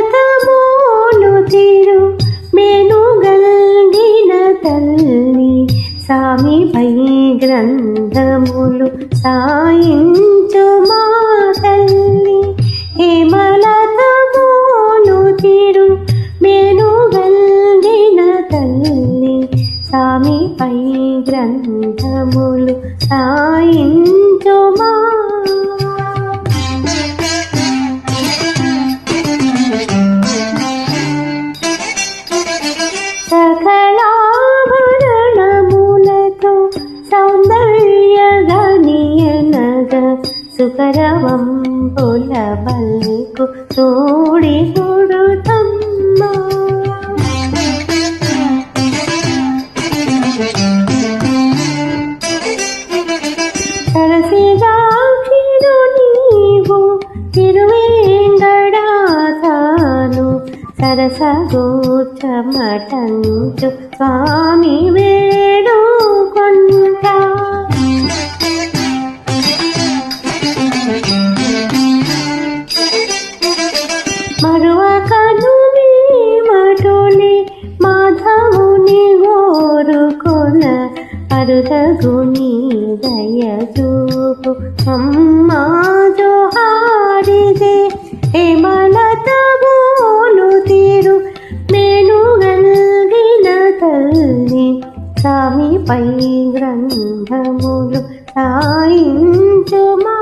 ಹೇಮಲತಮೋನು ತಿರು మేనుగల్గిన తల్లి సామిపై గ్రంథములు సాయించు మా తల్లి హేమలతమోను తిరు మేనుగల్గిన తల్లి సామిపై గ్రంథములు సాయించు మా సుకరవం పొల బల్కు తోడి కొడుతమ్మ. సరసిదాక్షిడు నీవు తిరువేంగడాతాను సరసగోచమటంచు స్వామి వే కరుతగుని దయచూపు అమ్మా జోహారిదే హేమలత బోలు తీరు. నేను గల్గిన తల్లి సామి పై గ్రంథములు సాయించుమా